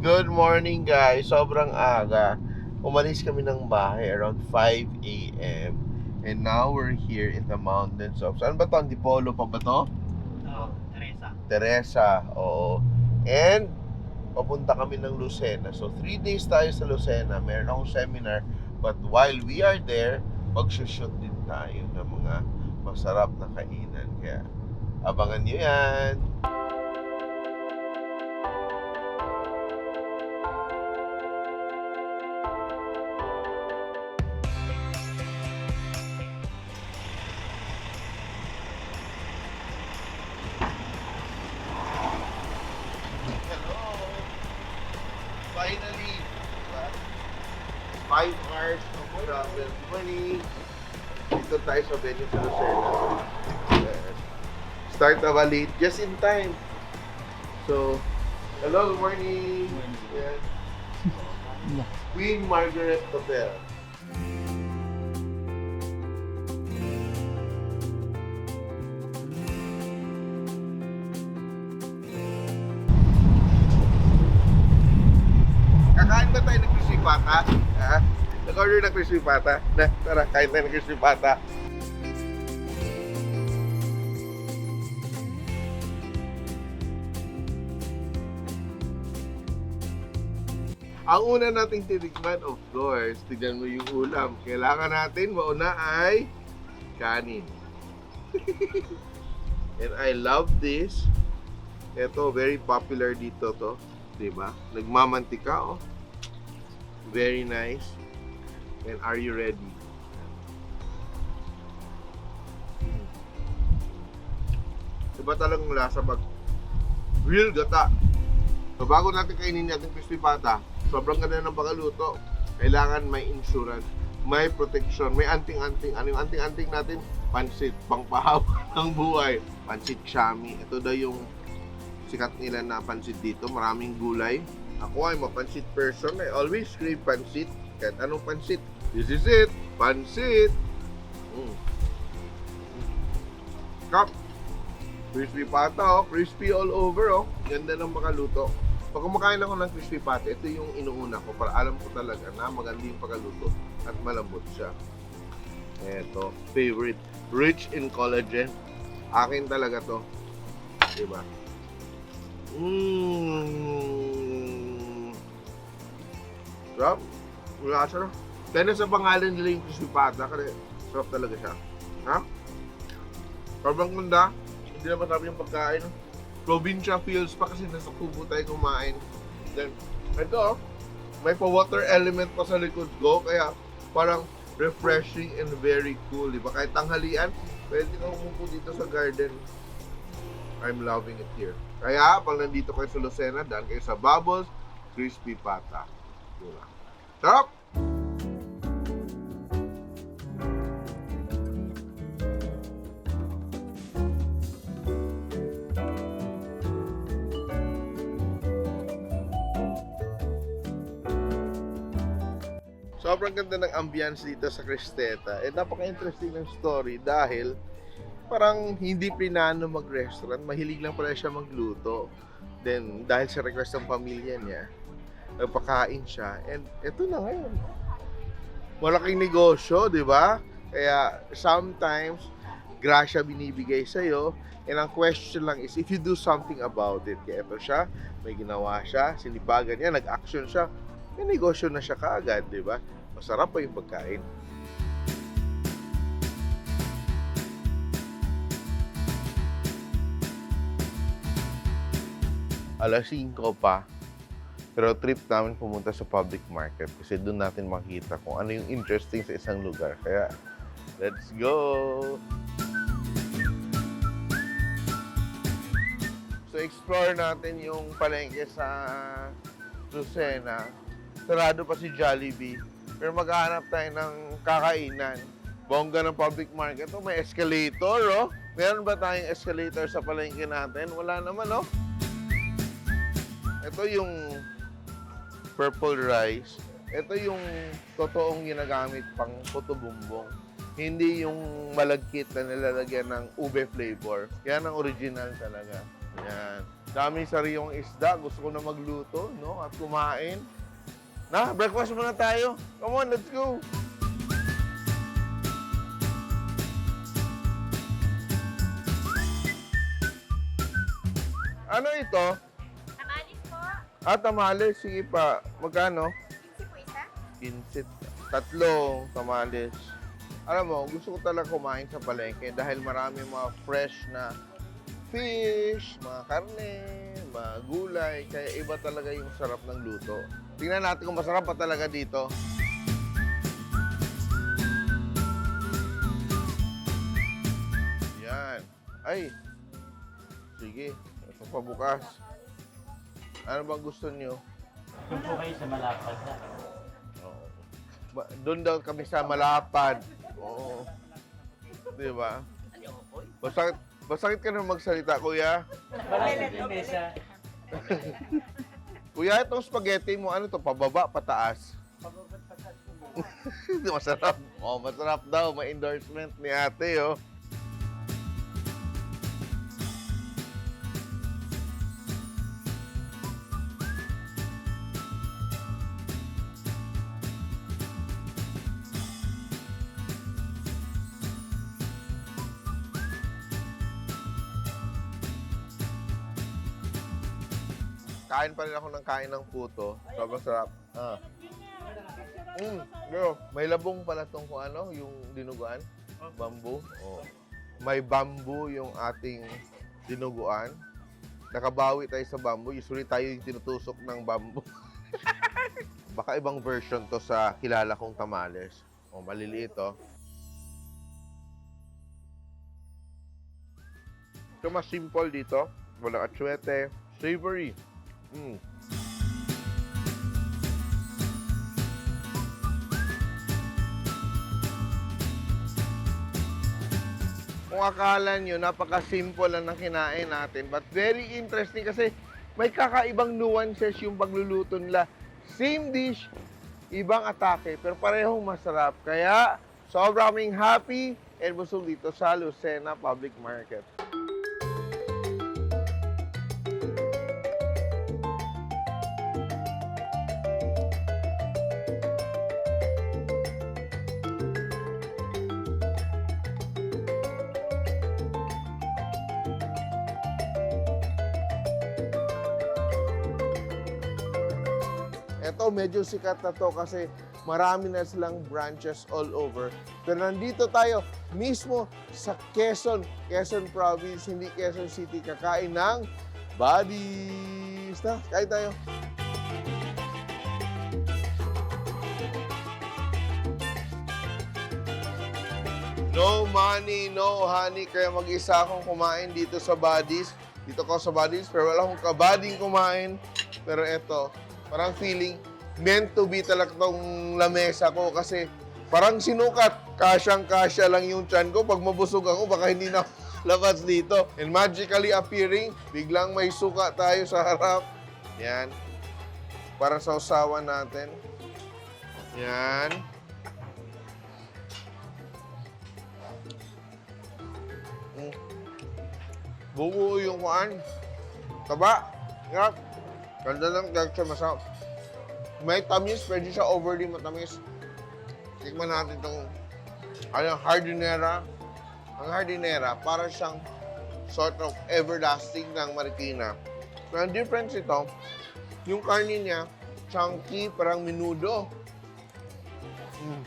Good morning guys, sobrang aga. Umalis kami ng bahay around 5 a.m. And now we're here in the mountains of... Saan ba to? Antipolo pa ba to? Oo, Teresa. Teresa, oo. And papunta kami ng Lucena. So, three days tayo sa Lucena. Meron akong seminar. But while we are there, mag-shoot din tayo ng mga masarap na kainan. Kaya, abangan nyo yan. Money! Dito tayo sa venue sa Lucena. Start na late just in time. So, hello, good morning! Yes. Queen Margaret Hotel. Nag-order ng crispy pata? Na, tara, kain tayo ng crispy pata. Ang una nating titikman, of course, tignan mo yung ulam. Kailangan natin mauna ay kanin. And I love this. Ito, very popular dito to. ba? Nagmamantika oh. Very nice. And are you ready? Mm. Iba talagang lasa pag real gata. So bago natin kainin natin crispy pata, sobrang ganda ng pagkaluto. Kailangan may insurance, may protection, may anting-anting. Ano yung anting-anting natin? Pansit, pangpahaba ng buhay. Pansit Shami. Ito daw yung sikat nila na pansit dito. Maraming gulay. Ako ay mapansit person. I always crave pansit. Kahit anong pansit. This is it. Pansit. Mm. Kap. Crispy pata oh. Crispy all over oh. Ganda ng makaluto. Pag kumakain ako ng crispy pata, ito yung inuuna ko para alam ko talaga na maganda yung pagkaluto at malambot siya. Ito, favorite. Rich in collagen. Akin talaga to. Diba? Mmm. Sarap. Wala siya. Kaya sa pangalan nila yung crispy pata, kasi sarap talaga siya. Ha? Sobrang ganda. Hindi na masarap yung pagkain. Provincia feels pa kasi nasa kubo tayo kumain. Then, ito, may pa-water element pa sa likod ko, kaya parang refreshing and very cool. Diba? Kahit tanghalian, pwede kang umupo dito sa garden. I'm loving it here. Kaya, pag nandito kayo sa Lucena, daan kayo sa Bubbles Crispy Pata. Diba? Sarap! Sobrang ganda ng ambience dito sa Cristeta. Eh, napaka-interesting ng story dahil parang hindi plinano mag-restaurant. Mahilig lang pala siya magluto. Then, dahil sa request ng pamilya niya, nagpakain siya. And ito na ngayon. Malaking negosyo, di ba? Kaya sometimes, grasya binibigay sa'yo. And ang question lang is, if you do something about it, kaya ito siya, may ginawa siya, sinibagan niya, nag-action siya, may negosyo na siya kaagad, di ba? Masarap pa yung pagkain. Alas 5 pa, pero trip namin pumunta sa public market kasi doon natin makita kung ano yung interesting sa isang lugar. Kaya, let's go! So, explore natin yung palengke sa Lucena. Sarado pa si Jollibee. Pero maghahanap tayo ng kakainan. Bongga ng public market. Oh, may escalator, oh. Meron ba tayong escalator sa palengke natin? Wala naman, oh. Ito yung purple rice. Ito yung totoong ginagamit pang puto bumbong. Hindi yung malagkit na nilalagyan ng ube flavor. Yan ang original talaga. Yan. Dami sariwang isda. Gusto ko na magluto, no? At kumain. Na, breakfast muna tayo. Come on, let's go. Ano ito? Amalis po. Ah, tamales. Sige pa. Magkano? Pinsi po isa. 15. Tatlong tamales. Alam mo, gusto ko talaga kumain sa palengke dahil marami mga fresh na fish, mga karne, mga gulay. Kaya iba talaga yung sarap ng luto. Tingnan natin kung masarap pa talaga dito. Yan. Ay. Sige. Ito pa bukas. Ano bang gusto niyo? Doon po kayo sa malapad na. Oo. Ba- Doon daw kami sa Malapad. Oo. Di ba? Masakit, masakit ka na magsalita, kuya. Malapad din eh sa... Kuya, itong spaghetti mo, ano to? Pababa, pataas? Hindi masarap. Oh, masarap daw. May endorsement ni ate, oh. Kain pa rin ako ng kain ng puto. Sobrang sarap. Ah. Mm, bro, may labong pala tong kung ano, yung dinuguan. Bamboo. Oh. May bamboo yung ating dinuguan. Nakabawi tayo sa bamboo. Usually tayo yung tinutusok ng bamboo. Baka ibang version to sa kilala kong tamales. Oh, maliliit oh. Ito mas simple dito. Walang atsuete. Savory. Mm. Kung akala nyo, napaka-simple lang ng kinain natin. But very interesting kasi may kakaibang nuances yung pagluluto nila. Same dish, ibang atake, pero parehong masarap. Kaya, sobrang happy and busog dito sa Lucena Public Market. Ito, medyo sikat na to kasi marami na silang branches all over. Pero nandito tayo mismo sa Quezon, Quezon Province, hindi Quezon City, kakain ng Buddies. Na, kain tayo. No money, no honey. Kaya mag-isa akong kumain dito sa Buddies. Dito ko sa Buddies, pero wala akong kabading kumain. Pero eto, parang feeling meant to be talaga tong lamesa ko kasi parang sinukat. Kasyang-kasya lang yung chan ko. Pag mabusog ako, baka hindi na labas dito. And magically appearing, biglang may suka tayo sa harap. Yan. Para sa usawan natin. Yan. Mm. Buo yung kuan. Taba. Yup. Ganda ng texture, masarap. May tamis, pwede siya overly matamis. Tikman natin itong ano, hardinera. Ang hardinera, para siyang sort of everlasting ng Marikina. Pero ang difference ito, yung karne niya, chunky, parang minudo. Mm.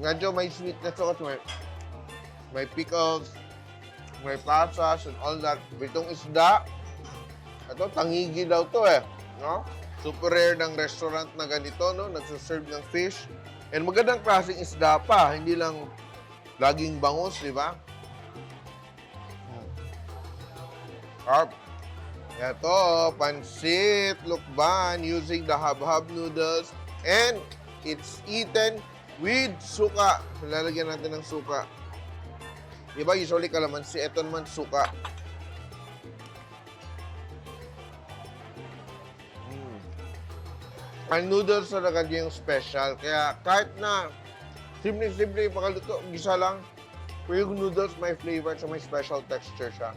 Medyo may sweetness ako kasi may, may pickles, may pasas, and all that. Itong isda, ito, tangigi daw to eh. No? Super rare ng restaurant na ganito, no? Nagsuserve ng fish. And magandang klaseng isda pa, hindi lang laging bangus, di ba? Carp. Ito, pansit, lukban, using the hab-hab noodles. And it's eaten with suka. Lalagyan natin ng suka. Di ba, usually kalamansi, ito naman suka. Ang noodles talaga yung special. Kaya kahit na simple-simple pakaluto, gisa lang, pero yung noodles may flavor at may special texture siya.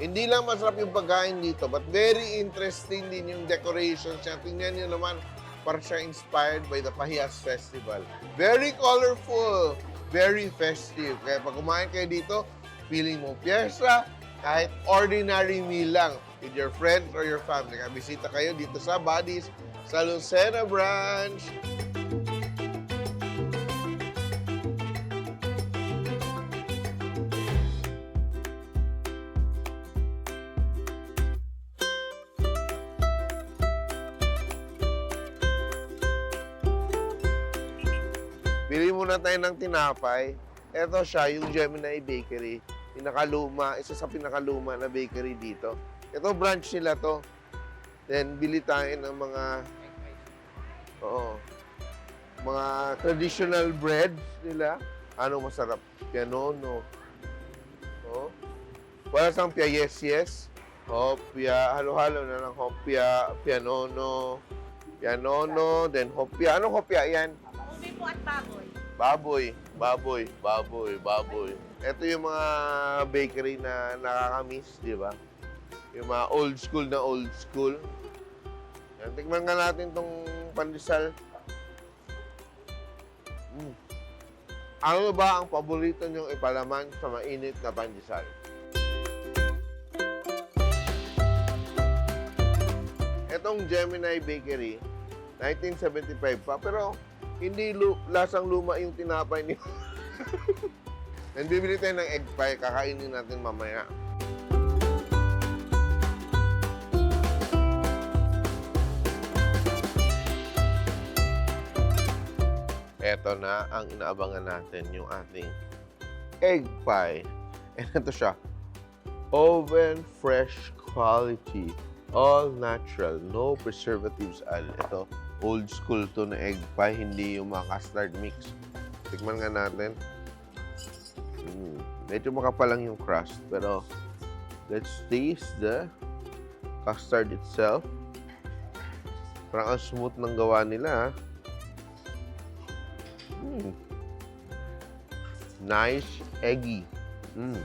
Hindi lang masarap yung pagkain dito, but very interesting din yung decorations niya. Tingnan niyo naman, para siya inspired by the Pahiyas Festival. Very colorful, very festive. Kaya pag kumain kayo dito, feeling mo piyesta, kahit ordinary meal lang with your friends or your family. Kaya bisita kayo dito sa Buddies sa Lucena Branch. Bili muna tayo ng tinapay. Ito siya, yung Gemini Bakery. Pinakaluma, isa sa pinakaluma na bakery dito. Ito, branch nila to. Then, bili tayo ng mga, oo, mga traditional breads nila. Ano masarap? Pianono. Oh. Wala sang pia yes yes. Hopya, halo-halo na ng hopya, pianono, pianono, then hopya. Anong hopya yan? Ubi po at baboy. Baboy, baboy, baboy, baboy. Ito yung mga bakery na nakakamiss, di ba? Yung mga old school na old school. Yan, tikman nga natin tong pandesal. Mm. Ano ba ang paborito niyong ipalaman sa mainit na pandesal? Itong Gemini Bakery, 1975 pa, pero hindi lu- lasang luma yung tinapay niyo. Then bibili tayo ng egg pie, kakainin natin mamaya. Eto na ang inaabangan natin, yung ating egg pie. And ito siya, oven fresh quality, all natural, no preservatives added. Ito, old school to na egg pie, hindi yung mga custard mix. Tikman nga natin. Mm, medyo makapal lang yung crust, pero let's taste the custard itself. Parang ang smooth ng gawa nila. ah. Nice, eggy. Mm.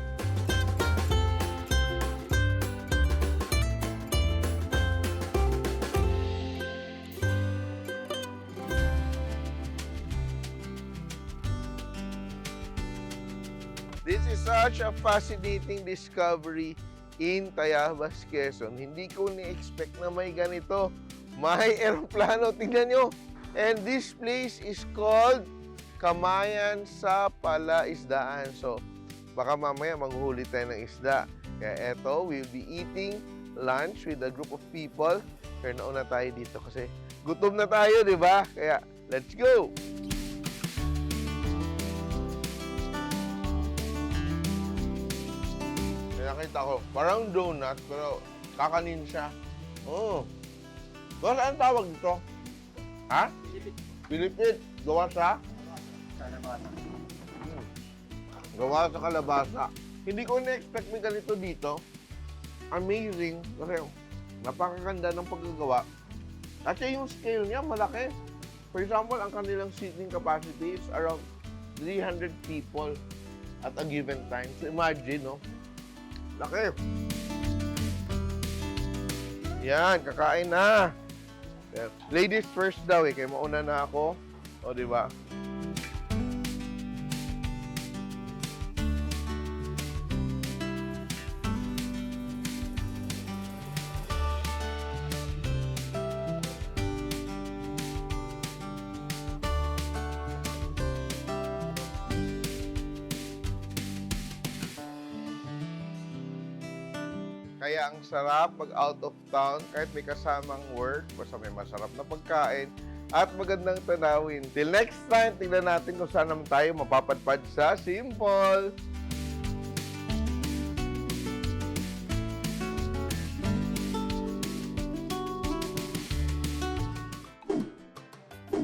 This is such a fascinating discovery in Tayabas, Quezon. Hindi ko ni-expect na may ganito. May eroplano, tingnan nyo. And this place is called Kamayan sa Palaisdaan. So, baka mamaya manghuli tayo ng isda. Kaya eto, we'll be eating lunch with a group of people. Pero nauna tayo dito kasi gutom na tayo, di ba? Kaya, let's go! May nakita ko, parang donut, pero kakanin siya. Oh. Boss, anong tawag dito? Ha? Pilipit. Gawa sa? Hmm. Gawa sa kalabasa. Hindi ko na-expect may ganito dito. Amazing. Kasi napakaganda ng paggagawa. Kasi yung scale niya malaki. For example, ang kanilang seating capacity is around 300 people at a given time. So imagine, no? Laki. Yan, kakain na. Yan. Ladies first daw eh, kaya mauna na ako. O, di ba? Kaya ang sarap pag out of town, kahit may kasamang work, basta may masarap na pagkain, at magandang tanawin. Till next time, tingnan natin kung saan naman tayo mapapadpad sa Simple.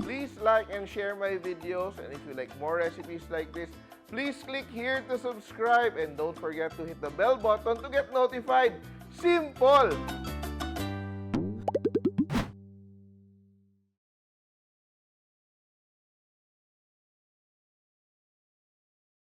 Please like and share my videos. And if you like more recipes like this, please click here to subscribe. And don't forget to hit the bell button to get notified. Simple!